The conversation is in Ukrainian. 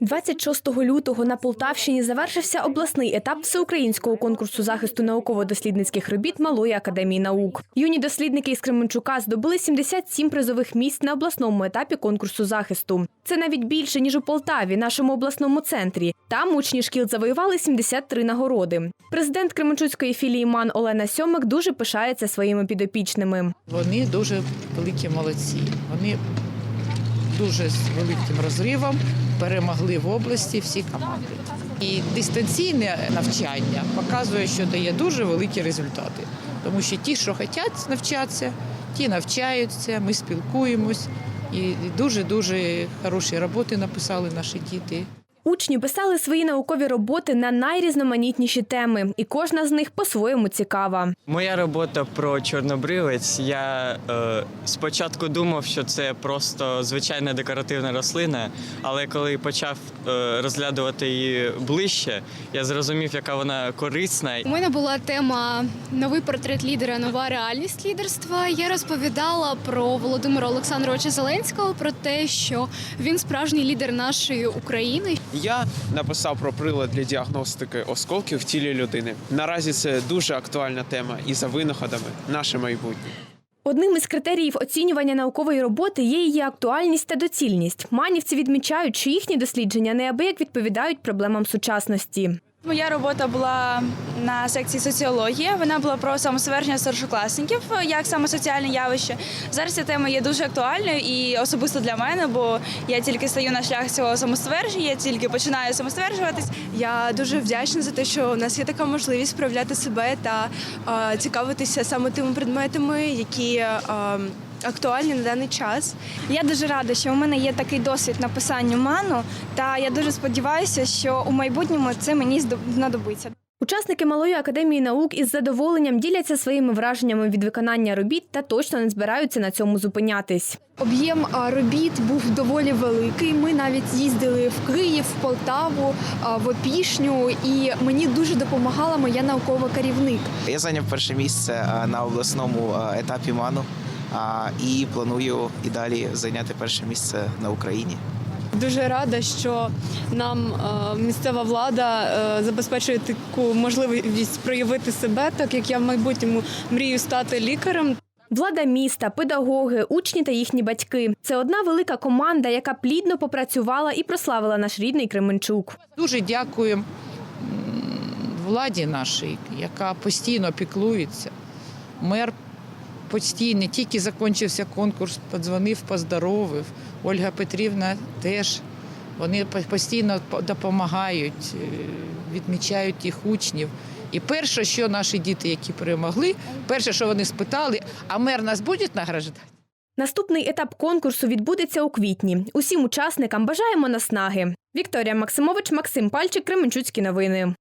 26 лютого на Полтавщині завершився обласний етап всеукраїнського конкурсу захисту науково-дослідницьких робіт Малої академії наук. Юні дослідники із Кременчука здобули 77 призових місць на обласному етапі конкурсу захисту. Це навіть більше ніж у Полтаві, нашому обласному центрі. Там учні шкіл завоювали 73 нагороди. Президент Кременчуцької філії МАН Олена Сьомик дуже пишається своїми підопічними. Вони дуже великі молодці. Вони дуже з великим розривом перемогли в області всі команди. І дистанційне навчання показує, що дає дуже великі результати. Тому що ті, що хочуть навчатися, ті навчаються, ми спілкуємось. І дуже-дуже хороші роботи написали наші діти. Учні писали свої наукові роботи на найрізноманітніші теми, і кожна з них по-своєму цікава. Моя робота про чорнобривець. Я е, спочатку думав, що це просто звичайна декоративна рослина, але коли почав е, розглядувати її ближче, я зрозумів, яка вона корисна. У мене була тема новий портрет лідера, нова реальність лідерства. Я розповідала про Володимира Олександровича Зеленського, про те, що він справжній лідер нашої України. Я написав про прилад для діагностики осколків в тілі людини. Наразі це дуже актуальна тема і за винаходами наше майбутнє. Одним із критеріїв оцінювання наукової роботи є її актуальність та доцільність. Манівці відмічають, що їхні дослідження неабияк відповідають проблемам сучасності. Моя робота була на секції соціології. Вона була про самосвердження старшокласників як саме соціальне явище. Зараз ця тема є дуже актуальною і особисто для мене, бо я тільки стаю на шлях цього самоствердження, я тільки починаю самостверджуватись. Я дуже вдячна за те, що у нас є така можливість проявляти себе та е, цікавитися саме тими предметами, які е, актуальні на даний час. Я дуже рада, що у мене є такий досвід написання ману, та я дуже сподіваюся, що у майбутньому це мені знадобиться. Учасники Малої академії наук із задоволенням діляться своїми враженнями від виконання робіт та точно не збираються на цьому зупинятись. Об'єм робіт був доволі великий. Ми навіть їздили в Київ, в Полтаву, в Опішню, і мені дуже допомагала моя наукова керівник. Я зайняв перше місце на обласному етапі ману і планую і далі зайняти перше місце на Україні. Дуже рада, що нам е, місцева влада е, забезпечує таку можливість проявити себе, так як я в майбутньому мрію стати лікарем. Влада міста, педагоги, учні та їхні батьки це одна велика команда, яка плідно попрацювала і прославила наш рідний Кременчук. Дуже дякуємо м, владі нашій, яка постійно піклується. Мер постійно, тільки закінчився конкурс, подзвонив, поздоровив. Ольга Петрівна теж. Вони постійно допомагають, е, відмічають їх учнів. І перше, що наші діти, які перемогли, перше, що вони спитали, а мер нас буде награждати? Наступний етап конкурсу відбудеться у квітні. Усім учасникам бажаємо наснаги. Вікторія Максимович, Максим Пальчик, Кременчуцькі новини.